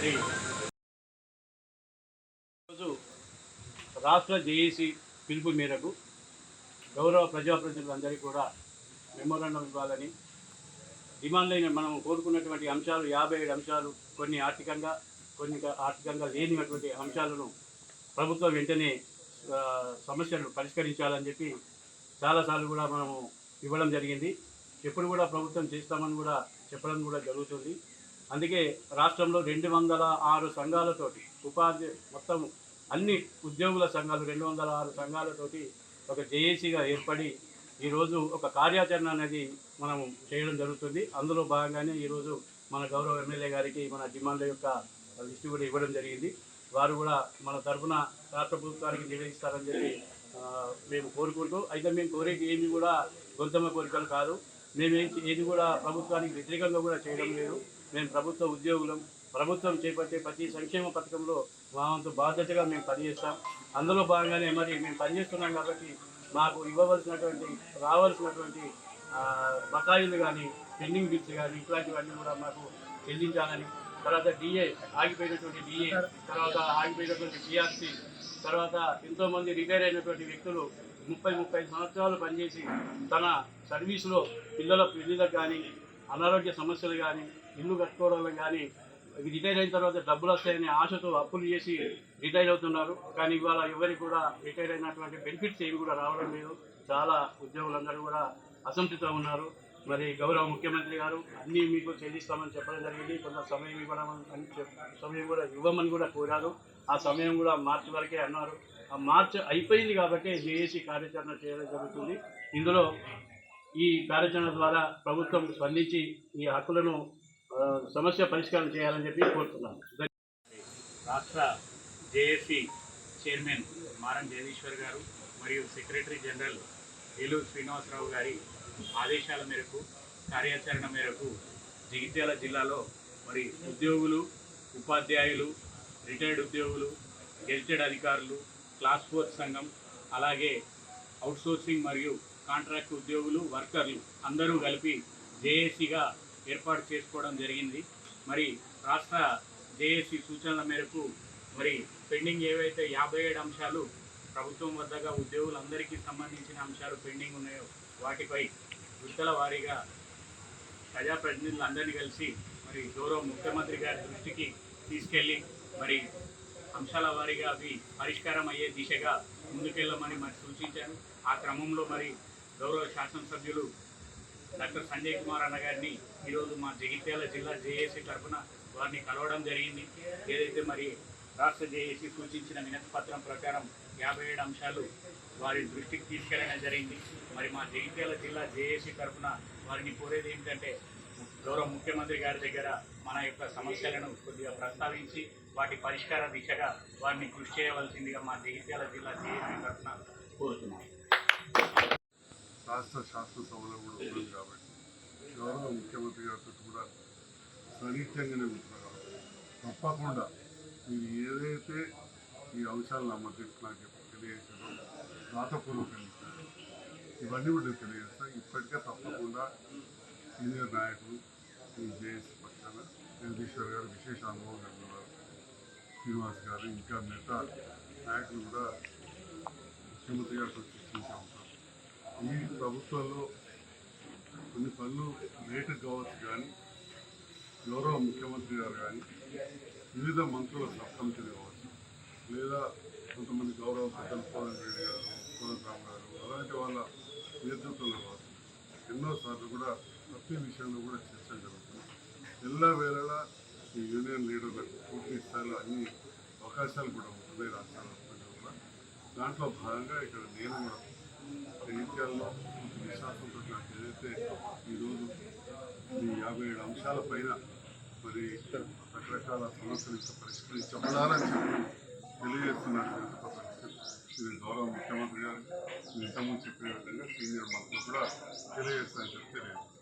మరి ఈరోజు రాష్ట్ర జేఏసీ పిలుపు మేరకు గౌరవ ప్రజాప్రతినిధులందరికీ కూడా మెమోరాండం ఇవ్వాలని డిమాండ్ అయిన మనం కోరుకున్నటువంటి అంశాలు యాభై ఏడు అంశాలు కొన్ని ఆర్థికంగా కొన్ని ఆర్థికంగా లేనిటువంటి అంశాలను ప్రభుత్వం వెంటనే సమస్యలను పరిష్కరించాలని చెప్పి చాలాసార్లు కూడా మనము ఇవ్వడం జరిగింది. ఎప్పుడు కూడా ప్రభుత్వం చేస్తామని కూడా చెప్పడం కూడా జరుగుతుంది. అందుకే రాష్ట్రంలో రెండు వందల ఆరు సంఘాలతోటి ఉపాధి మొత్తం అన్ని ఉద్యోగుల సంఘాలు రెండు వందల ఆరు సంఘాలతోటి ఒక జేఏసీగా ఏర్పడి ఈరోజు ఒక కార్యాచరణ అనేది మనం చేయడం జరుగుతుంది. అందులో భాగంగానే ఈరోజు మన గౌరవ ఎమ్మెల్యే గారికి మన డిమాండ్ల యొక్క లిస్టు కూడా ఇవ్వడం జరిగింది. వారు కూడా మన తరఫున రాష్ట్ర ప్రభుత్వానికి నివేదిస్తారని చెప్పి మేము కోరుకుంటూ అయితే మేము కోరేది ఏమి కూడా గొంతమ్మ కోరికలు కాదు. మేమేం ఏది కూడా ప్రభుత్వానికి వ్యతిరేకంగా కూడా చేయడం లేదు. మేము ప్రభుత్వ ఉద్యోగులం. ప్రభుత్వం చేపట్టే ప్రతి సంక్షేమ పథకంలో మా వంతు బాధ్యతగా మేము పనిచేస్తాం. అందులో భాగంగానే మరి మేము పనిచేస్తున్నాం కాబట్టి మాకు ఇవ్వవలసినటువంటి రావాల్సినటువంటి బకాయిలు కానీ పెండింగ్ బిల్స్ కానీ ఇట్లాంటివన్నీ కూడా మాకు చెల్లించాలని. తర్వాత డిఏ ఆగిపోయినటువంటి డిఏ తర్వాత ఆగిపోయినటువంటి టీఆర్సీ తర్వాత ఎంతోమంది రిటైర్ అయినటువంటి వ్యక్తులు ముప్పై ముప్పై సంవత్సరాలు పనిచేసి తన సర్వీసులో పిల్లల పెళ్ళిలకు కానీ అనారోగ్య సమస్యలు కానీ ఇల్లు కట్టుకోవడం కానీ రిటైర్ అయిన తర్వాత డబ్బులు వస్తాయని ఆశతో అప్పులు చేసి రిటైర్ అవుతున్నారు. కానీ ఇవాళ ఎవరికి కూడా రిటైర్ అయినటువంటి బెనిఫిట్స్ ఏమి కూడా రావడం లేదు. చాలా ఉద్యోగులందరూ కూడా అసంతృప్తితో ఉన్నారు. మరి గౌరవ ముఖ్యమంత్రి గారు అన్నీ మీకు చెల్లిస్తామని చెప్పడం జరిగింది. కొంత సమయం ఇవ్వడం అని సమయం కూడా ఇవ్వమని కూడా కోరారు. ఆ సమయం కూడా మార్చి వరకే అన్నారు. ఆ మార్చి అయిపోయింది కాబట్టి జేఏసీ కార్యాచరణ చేయడం జరుగుతుంది. ఇందులో ఈ కార్యాచరణ ద్వారా ప్రభుత్వం స్పందించి ఈ హక్కులను సమస్య పరిష్కారం చేయాలని చెప్పి కోరుతున్నాను. రాష్ట్ర జేఏసీ చైర్మన్ మారం జగదీశ్వర్ గారు మరియు సెక్రటరీ జనరల్ ఏలూరు శ్రీనివాసరావు గారి ఆదేశాల మేరకు కార్యాచరణ మేరకు జగిత్యాల జిల్లాలో మరి ఉద్యోగులు ఉపాధ్యాయులు రిటైర్డ్ ఉద్యోగులు గెజిటెడ్ అధికారులు క్లాస్ ఫోర్త్ సంఘం అలాగే అవుట్సోర్సింగ్ మరియు కాంట్రాక్ట్ ఉద్యోగులు వర్కర్లు అందరూ కలిపి జేఏసీగా ఏర్పాటు చేసుకోవడం జరిగింది. మరి రాష్ట్ర జేఏసీ సూచనల మేరకు మరి పెండింగ్ ఏవైతే యాభై ఏడు అంశాలు ప్రభుత్వం వద్దగా ఉద్యోగులందరికీ సంబంధించిన అంశాలు పెండింగ్ ఉన్నాయో వాటిపై విడతల వారీగా ప్రజాప్రతినిధులందరినీ కలిసి మరి గౌరవ ముఖ్యమంత్రి గారి దృష్టికి తీసుకెళ్ళి మరి అంశాల వారీగా అవి పరిష్కారం అయ్యే దిశగా ముందుకెళ్ళమని మరి సూచించారు. ఆ క్రమంలో మరి గౌరవ శాసనసభ్యులు డాక్టర్ సంజయ్ కుమార్ అన్న గారిని ఈరోజు మా జగిత్యాల జిల్లా జేఏసీ తరఫున వారిని కలవడం జరిగింది. ఏదైతే మరి రాష్ట్ర జేఏసీ సూచించిన వినతి పత్రం ప్రకారం యాభై ఏడు అంశాలు వారి దృష్టికి తీసుకెళ్ళడం జరిగింది. మరి మా జగిత్యాల జిల్లా జేఏసీ తరఫున వారిని కోరేది ఏంటంటే గౌరవ ముఖ్యమంత్రి గారి దగ్గర మన యొక్క సమస్యలను కొద్దిగా ప్రస్తావించి వాటి పరిష్కార దిశగా వారిని కృషి చేయవలసిందిగా మా జగిత్యాల జిల్లా జేఏసీ తరఫున కోరుతున్నాం. రాష్ట్ర శాసనసభలో కూడా ఉంది కాబట్టి గౌరవ ముఖ్యమంత్రి గారితో కూడా సరిత్యంగానే ఉంటున్నారు కాబట్టి తప్పకుండా మీరు ఏదైతే ఈ అంశాలు నా నాకు తెలియజేసారో రాతపూర్వకంగా ఇవన్నీ కూడా నేను తెలియజేస్తాను ఇప్పటికే తప్పకుండా సీనియర్ నాయకులు ఈ జేఎస్ పక్షాన జగదీశ్వర్ గారు విశేష అనుభవం కలిగిన వారు శ్రీనివాస్ గారు ఇంకా మిగతా నాయకులు కూడా ముఖ్యమంత్రి గారితో చర్చించే ఉంటారు ఈ ప్రభుత్వంలో కొన్ని పనులు లేటు కావచ్చు కానీ గౌరవ ముఖ్యమంత్రి గారు కానీ వివిధ మంత్రుల సబ్ కమిటీలు కావచ్చు లేదా కొంతమంది గౌరవ పెద్దలు కోదండ రెడ్డి గారు కోదండరామ్ గారు అలాంటి వాళ్ళ నేతృత్వంలో కావచ్చు ఎన్నోసార్లు కూడా ప్రతి విషయంలో కూడా చర్చ జరుగుతుంది ఎలా వేళలా ఈ యూనియన్ లీడర్లకు పూర్తి స్థాయిలో అన్ని అవకాశాలు కూడా ఉంటున్నాయి రాష్ట్రాల వ్యాప్తంగా కూడా దాంట్లో భాగంగా ఇక్కడ నేను కూడా ఎన్నికల్లో కొంత విశ్వాసంతో నాకు ఏదైతే ఈరోజు ఈ యాభై ఏడు అంశాల పైన మరి రకరకాల సమస్యలు ఇంకా పరిష్కరించబడాలని చెప్పి తెలియజేస్తున్నటువంటి పరిస్థితి ఇది గౌరవ ముఖ్యమంత్రి గారు ఇంతకుముందు చెప్పిన విధంగా సీనియర్ మంత్రులు కూడా తెలియజేస్తారని చెప్పి తెలియజేస్తారు